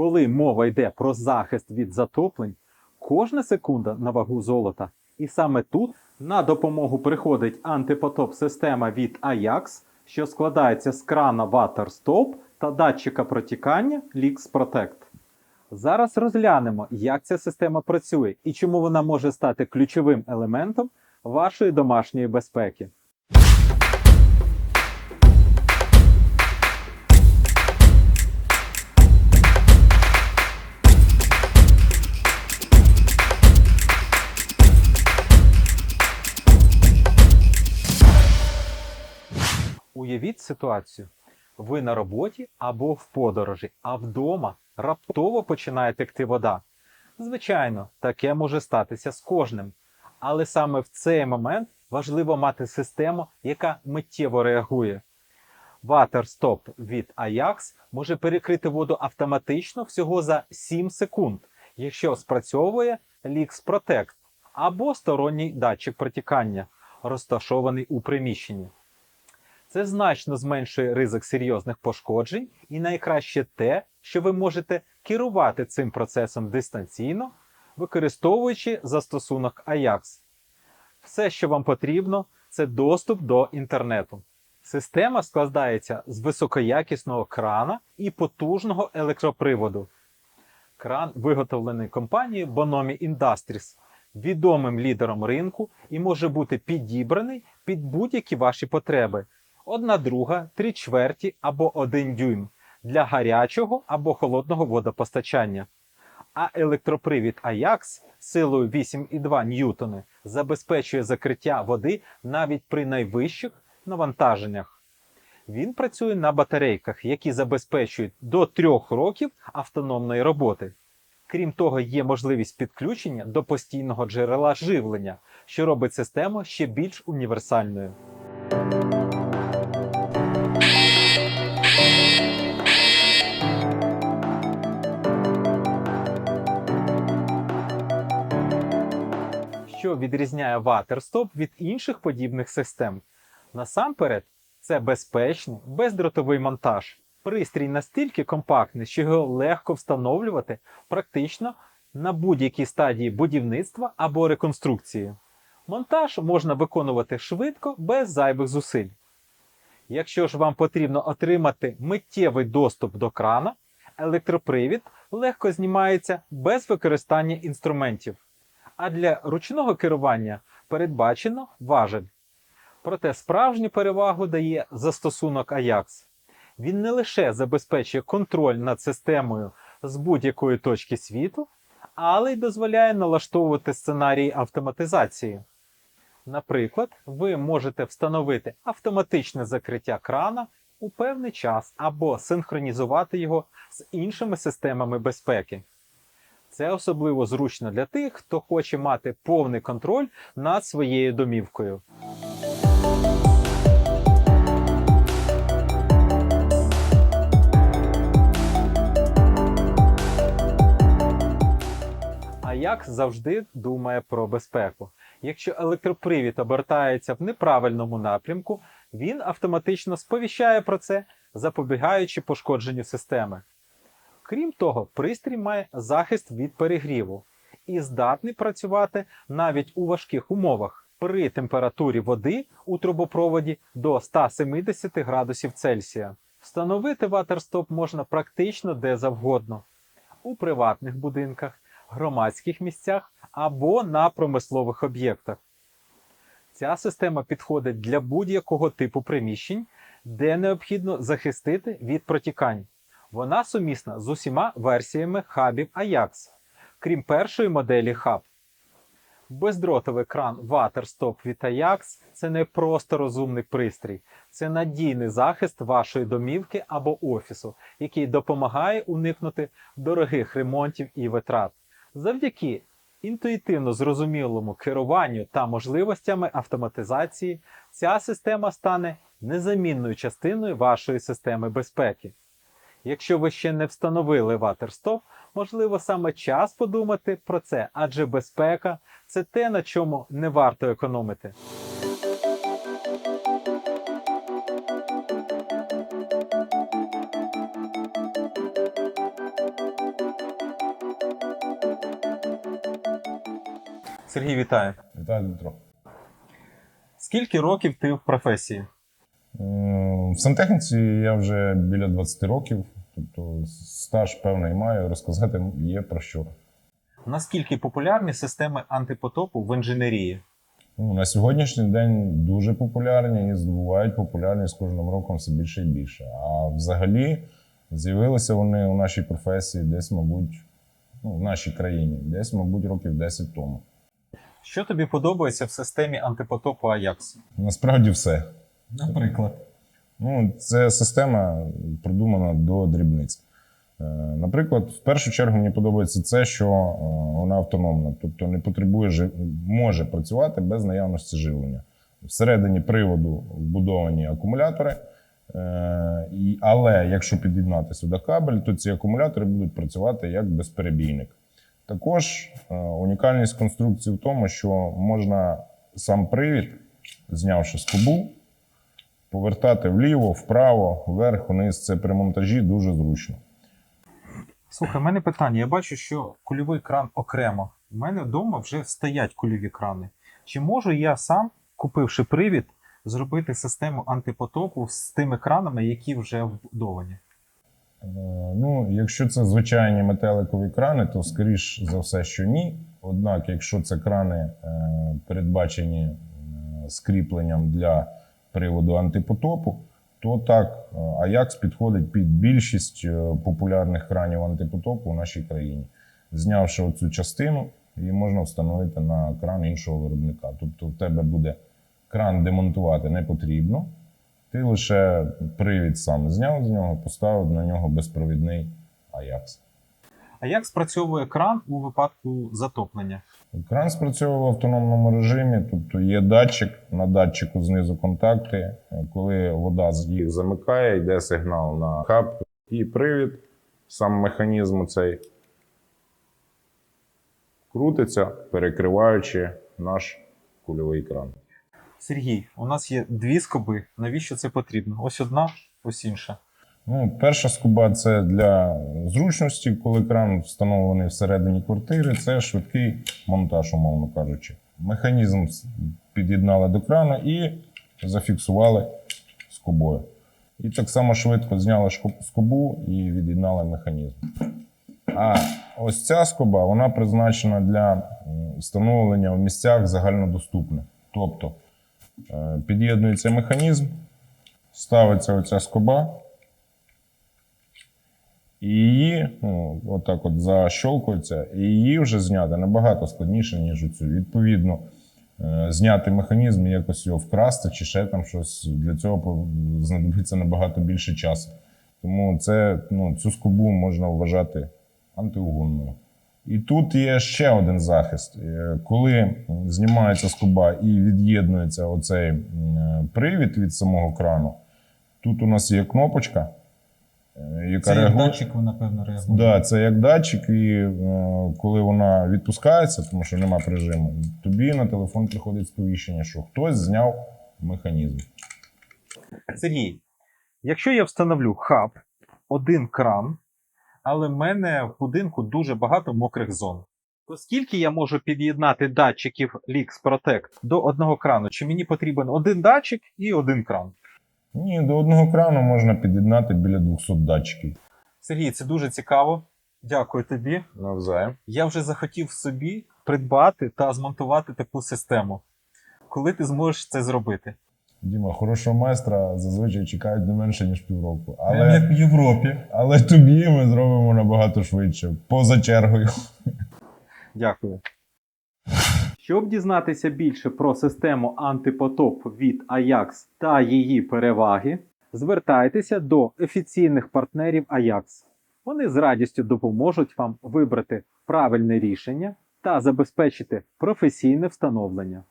Коли мова йде про захист від затоплень, кожна секунда на вагу золота. І саме тут на допомогу приходить антипотоп-система від Ajax, що складається з крана WaterStop та датчика протікання Lix Protect. Зараз розглянемо, як ця система працює і чому вона може стати ключовим елементом вашої домашньої безпеки. Уявіть ситуацію. Ви на роботі або в подорожі, а вдома раптово починає текти вода. Звичайно, таке може статися з кожним. Але саме в цей момент важливо мати систему, яка миттєво реагує. WaterStop від Ajax може перекрити воду автоматично всього за 7 секунд, якщо спрацьовує Lix Protect або сторонній датчик протікання, розташований у приміщенні. Це значно зменшує ризик серйозних пошкоджень, і найкраще те, що ви можете керувати цим процесом дистанційно, використовуючи застосунок Ajax. Все, що вам потрібно, це доступ до інтернету. Система складається з високоякісного крана і потужного електроприводу. Кран виготовлений компанією Bonomi Industries, відомим лідером ринку і може бути підібраний під будь-які ваші потреби. Одна друга, три чверті або один дюйм для гарячого або холодного водопостачання. А електропривід Ajax силою 8,2 ньютони забезпечує закриття води навіть при найвищих навантаженнях. Він працює на батарейках, які забезпечують до 3 років автономної роботи. Крім того, є можливість підключення до постійного джерела живлення, що робить систему ще більш універсальною. Що відрізняє WaterStop від інших подібних систем. Насамперед, це безпечний, бездротовий монтаж. Пристрій настільки компактний, що його легко встановлювати практично на будь-якій стадії будівництва або реконструкції. Монтаж можна виконувати швидко, без зайвих зусиль. Якщо ж вам потрібно отримати миттєвий доступ до крана, електропривід легко знімається без використання інструментів а для ручного керування передбачено важель. Проте справжню перевагу дає застосунок Ajax. Він не лише забезпечує контроль над системою з будь-якої точки світу, але й дозволяє налаштовувати сценарії автоматизації. Наприклад, ви можете встановити автоматичне закриття крана у певний час або синхронізувати його з іншими системами безпеки. Це особливо зручно для тих, хто хоче мати повний контроль над своєю домівкою. А як завжди думає про безпеку. Якщо електропривід обертається в неправильному напрямку, він автоматично сповіщає про це, запобігаючи пошкодженню системи. Крім того, пристрій має захист від перегріву і здатний працювати навіть у важких умовах при температурі води у трубопроводі до 170 градусів Цельсія. Встановити ватерстоп можна практично де завгодно у приватних будинках, громадських місцях або на промислових об'єктах. Ця система підходить для будь-якого типу приміщень, де необхідно захистити від протікань. Вона сумісна з усіма версіями хабів Ajax, крім першої моделі хаб. Бездротовий кран WaterStop від Ajax – це не просто розумний пристрій, це надійний захист вашої домівки або офісу, який допомагає уникнути дорогих ремонтів і витрат. Завдяки інтуїтивно зрозумілому керуванню та можливостями автоматизації, ця система стане незамінною частиною вашої системи безпеки. Якщо ви ще не встановили ватерстоп, можливо саме час подумати про це, адже безпека це те, на чому не варто економити. Сергій вітаю. Вітаю, Дмитро. Скільки років ти в професії? В сантехніці я вже біля 20 років, тобто стаж певний маю, розказати є про що. Наскільки популярні системи антипотопу в інженерії? Ну, на сьогоднішній день дуже популярні і здобувають популярність з кожним роком все більше і більше. А взагалі з'явилися вони у нашій професії десь, мабуть, ну, в нашій країні, десь, мабуть, років 10 тому. Що тобі подобається в системі антипотопу Ajax? Насправді все. Наприклад. Ну, це система продумана до дрібниць. Е, Наприклад, в першу чергу мені подобається це, що е, вона автономна, тобто не потребує може працювати без наявності живлення. Всередині приводу вбудовані акумулятори, е, але якщо під'єднати сюди кабель, то ці акумулятори будуть працювати як безперебійник. Також унікальність конструкції в тому, що можна сам привід, знявши скобу, повертати вліво, вправо, вверх, вниз. Це при монтажі дуже зручно. Слухай, в мене питання. Я бачу, що кульовий кран окремо. У мене вдома вже стоять кульові крани. Чи можу я сам, купивши привід, зробити систему антипотопу з тими кранами, які вже вбудовані? Е, Ну, якщо це звичайні метеликові крани, то скоріш за все, що ні. Однак, якщо це крани е, передбачені е, скріпленням для приводу антипотопу, то так, е, Ajax підходить під більшість е, популярних кранів антипотопу у нашій країні. Знявши оцю частину, її можна встановити на кран іншого виробника. Тобто в тебе буде кран демонтувати не потрібно. Ти лише привід сам зняв з нього, поставив на нього безпровідний Ajax. А як спрацьовує кран у випадку затоплення? Кран спрацьовує в автономному режимі, тобто є датчик, на датчику знизу контакти. Коли вода їх замикає, йде сигнал на хаб і привід, сам механізм цей крутиться, перекриваючи наш кульовий кран. Сергій, у нас є дві скоби. Навіщо це потрібно? Ось одна, ось інша. Ну, перша скоба це для зручності, коли кран встановлений всередині квартири, це швидкий монтаж, умовно кажучи. Механізм під'єднали до крану і зафіксували скобою. І так само швидко зняли скобу і від'єднали механізм. А ось ця скоба вона призначена для встановлення в місцях загальнодоступних. Тобто е, під'єднується механізм, ставиться оця скоба, і її ну, отак от защолкується, і її вже зняти набагато складніше, ніж оцю. Відповідно, е, зняти механізм і якось його вкрасти чи ще там щось. Для цього знадобиться набагато більше часу. Тому це, ну, цю скобу можна вважати антиугонною. І тут є ще один захист. Е, Коли знімається скоба і від'єднується оцей привід від самого крану, тут у нас є кнопочка, е, яка реагує. напевно, реагує. Да, це як датчик, і е, коли вона відпускається, тому що нема прижиму, тобі на телефон приходить сповіщення, що хтось зняв механізм. Сергій, якщо я встановлю хаб, один кран, але в мене в будинку дуже багато мокрих зон. То скільки я можу під'єднати датчиків Lix Protect до одного крану? Чи мені потрібен один датчик і один кран? Ні, до одного крану можна під'єднати біля 200 датчиків. Сергій, це дуже цікаво. Дякую тобі. Навзаєм. Я вже захотів собі придбати та змонтувати таку систему. Коли ти зможеш це зробити? Діма, хорошого майстра зазвичай чекають не менше, ніж півроку. Але, як в Європі. але тобі ми зробимо набагато швидше, поза чергою. Дякую. Щоб дізнатися більше про систему антипотоп від Ajax та її переваги, звертайтеся до офіційних партнерів Ajax. Вони з радістю допоможуть вам вибрати правильне рішення та забезпечити професійне встановлення.